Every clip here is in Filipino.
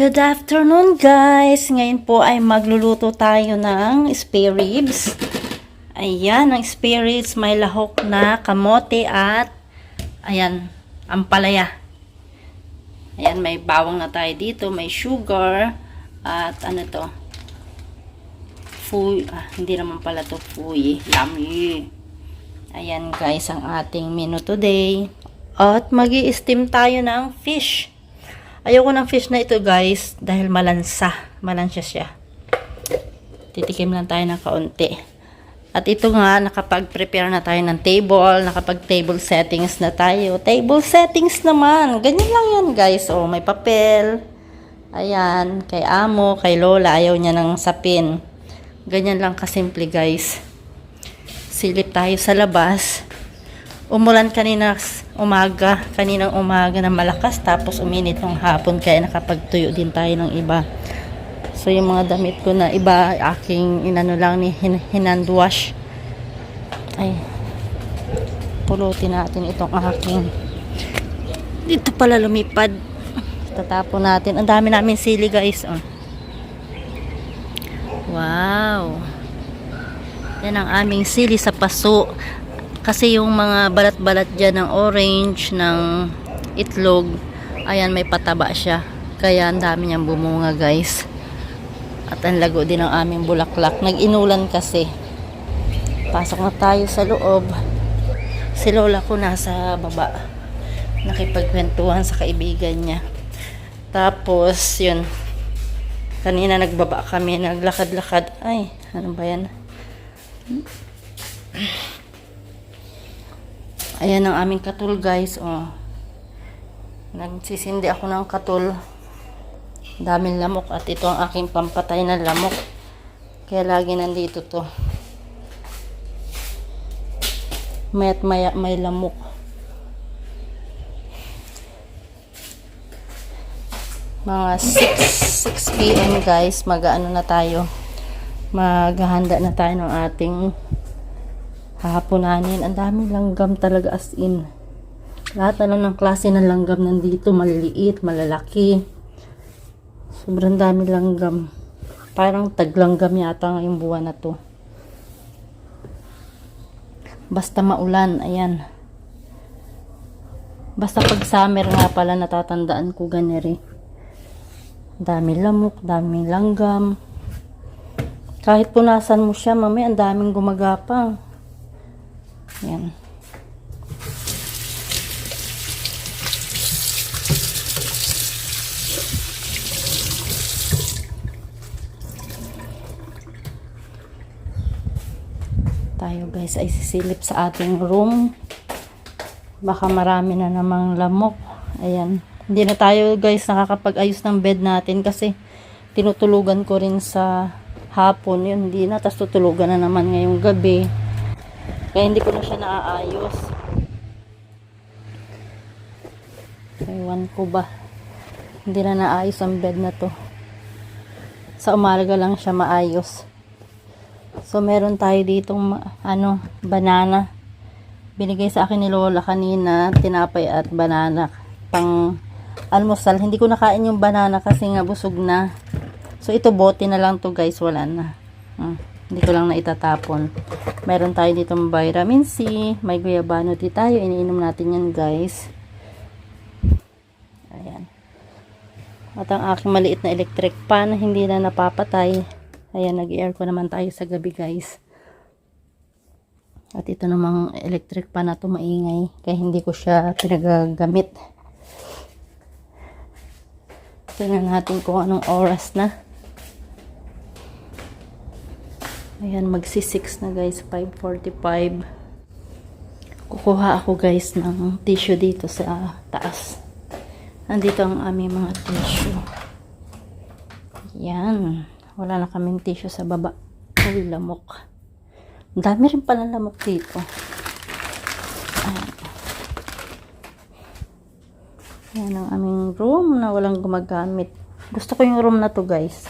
Good afternoon guys! Ngayon po ay magluluto tayo ng spare ribs. Ayan, ang spare ribs may lahok na kamote at ayan, ampalaya. Ayan, may bawang na tayo dito, may sugar at ano to? Fuy, ah, hindi naman pala to fuy, lami. Ayan guys, ang ating menu today. At mag steam tayo ng fish. Ayoko ng fish na ito guys dahil malansa. Malansya siya. Titikim lang tayo ng kaunti. At ito nga, nakapag-prepare na tayo ng table. Nakapag-table settings na tayo. Table settings naman. Ganyan lang yan guys. Oh, may papel. Ayan. Kay amo, kay lola. Ayaw niya ng sapin. Ganyan lang kasimple guys. Silip tayo sa labas. Umulan kanina umaga, kaninang umaga na malakas tapos uminit ng hapon kaya nakapagtuyo din tayo ng iba. So yung mga damit ko na iba aking inano lang ni hin hand wash. Ay. Pulutin natin itong aking dito pala lumipad. Tatapon natin. Ang dami namin sili guys. Oh. Wow. Yan ang aming sili sa paso. Kasi yung mga balat-balat dyan ng orange, ng itlog, ayan may pataba siya. Kaya ang dami niyang bumunga guys. At ang lago din ng aming bulaklak. Nag-inulan kasi. Pasok na tayo sa loob. Si lola ko nasa baba. Nakipagkwentuhan sa kaibigan niya. Tapos, yun. Kanina nagbaba kami, naglakad-lakad. Ay, ano ba yan? Ayan ang aming katul guys. Oh. Nagsisindi ako ng katul. Daming lamok at ito ang aking pampatay na lamok. Kaya lagi nandito to. Mayat maya may lamok. Mga 6, 6 p.m. guys, mag-ano na tayo. Maghahanda na tayo ng ating hahaponanin. Ang daming langgam talaga as in. Lahat na lang ng klase ng langgam nandito. Maliliit, malalaki. Sobrang dami langgam. Parang taglanggam yata ngayong buwan na to. Basta maulan, ayan. Basta pag summer nga pala natatandaan ko ganere. Dami lamok, daming langgam. Kahit punasan mo siya, mamaya ang daming gumagapang. Yan. Tayo guys ay sisilip sa ating room. Baka marami na namang lamok. Ayan. Hindi na tayo guys nakakapag-ayos ng bed natin kasi tinutulugan ko rin sa hapon. Yun, hindi na. Tapos tutulugan na naman ngayong gabi. Kaya hindi ko na siya naaayos. Ewan ko ba. Hindi na naayos ang bed na to. Sa umaga lang siya maayos. So, meron tayo ditong ano, banana. Binigay sa akin ni Lola kanina, tinapay at banana. Pang almusal. Hindi ko nakain yung banana kasi nga busog na. So, ito bote na lang to guys. Wala na. Hmm. Hindi ko lang na itatapon. Meron tayo dito vitamin C. May guyabano di tayo. Iniinom natin yan guys. Ayan. At ang aking maliit na electric pan. Hindi na napapatay. Ayan, nag-air ko naman tayo sa gabi guys. At ito namang electric pan na to maingay. Kaya hindi ko siya pinagagamit. Tingnan natin kung anong oras na. Ayan, magsi-6 na guys, 5.45. Kukuha ako guys ng tissue dito sa taas. Nandito ang aming mga tissue. Yan. Wala na kaming tissue sa baba. Uy, lamok. Dami rin pala lamok dito. Ayan. Yan ang aming room na walang gumagamit. Gusto ko yung room na to guys.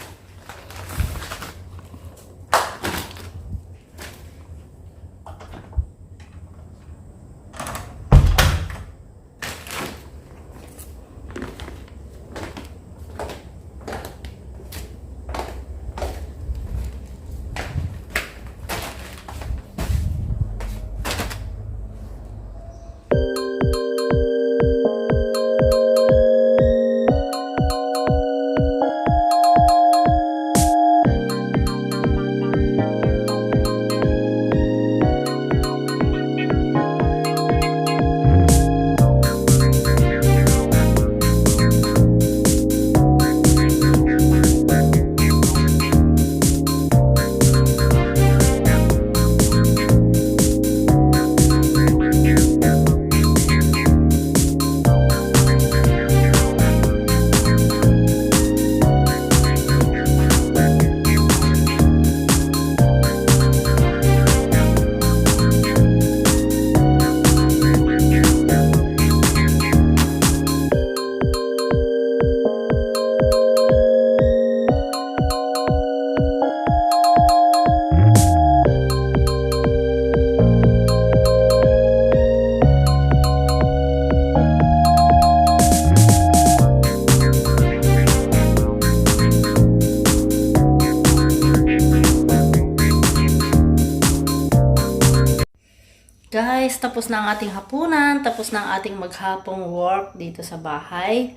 Guys, tapos na ang ating hapunan, tapos na ang ating maghapong work dito sa bahay.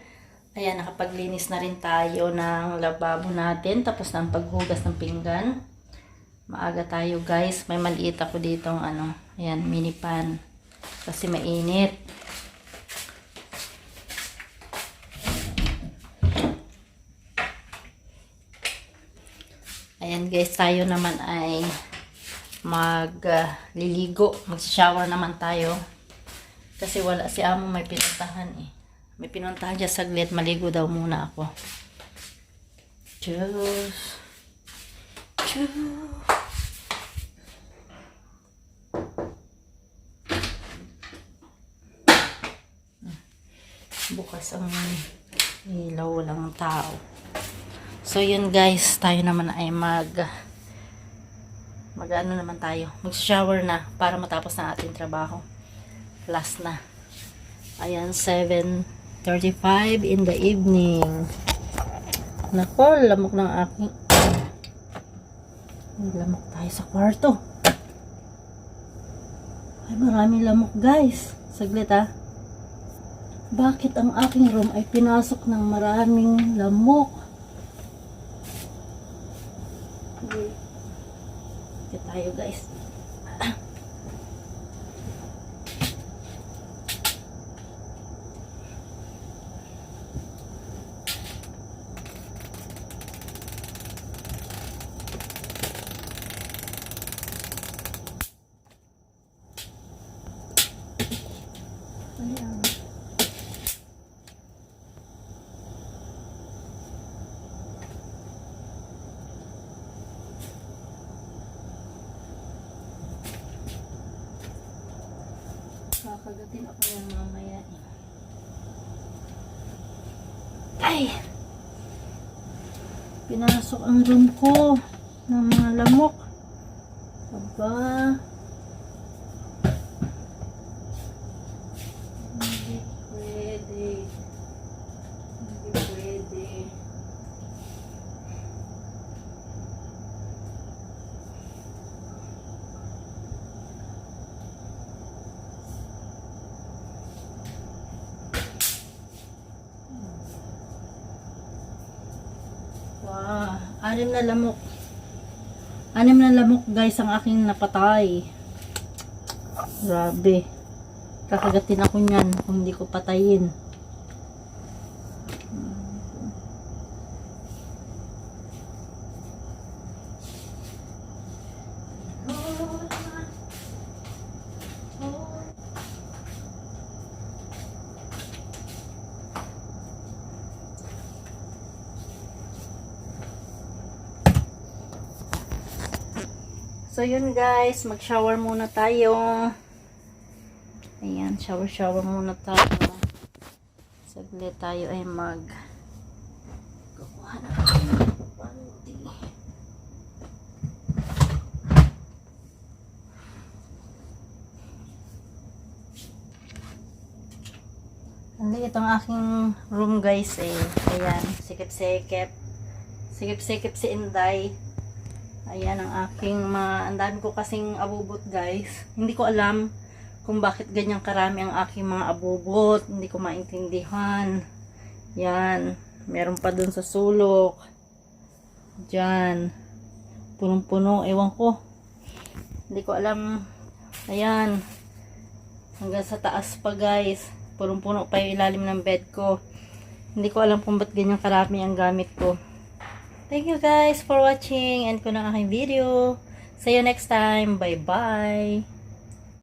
Ayan, nakapaglinis na rin tayo ng lababo natin, tapos na ang paghugas ng pinggan. Maaga tayo guys, may maliit ako ditong ano, ayan, mini pan. Kasi mainit. Ayan guys, tayo naman ay magliligo, mag-shower naman tayo. Kasi wala si amo may pinuntahan eh. May pinuntahan siya saglit, maligo daw muna ako. Diyos. Diyos. Bukas ang ilaw, walang tao. So yun guys, tayo naman ay mag mag ano naman tayo, mag shower na para matapos na ating trabaho. Last na. Ayan, 7.35 in the evening. Nako, lamok ng aking may lamok tayo sa kwarto. Ay, maraming lamok guys. Saglit ah. Bakit ang aking room ay pinasok ng maraming lamok? Ito tayo guys. Ayan. Kakagatin ako yan mamaya eh. Ay! Pinasok ang room ko ng mga lamok. Aba. Hindi pwede. Hindi pwede. Wow, anim na lamok. Anim na lamok guys ang aking napatay. Grabe. Kakagatin ako niyan kung hindi ko patayin. So yun guys, mag-shower muna tayo. Ayan, shower-shower muna tayo. Saglit tayo ay mag kukuha na ng panty. Ang liit ang aking room guys eh. Ayan, sikip-sikip. Sikip-sikip si Inday. Ayan ang aking mga, dami ko kasing abubot guys. Hindi ko alam kung bakit ganyan karami ang aking mga abubot. Hindi ko maintindihan. Yan. Meron pa dun sa sulok. Diyan. Punong-puno. Ewan ko. Hindi ko alam. Ayan. Hanggang sa taas pa guys. Punong-puno pa yung ilalim ng bed ko. Hindi ko alam kung ba't ganyan karami ang gamit ko. Thank you guys for watching and ko ng aking video. See you next time. Bye-bye.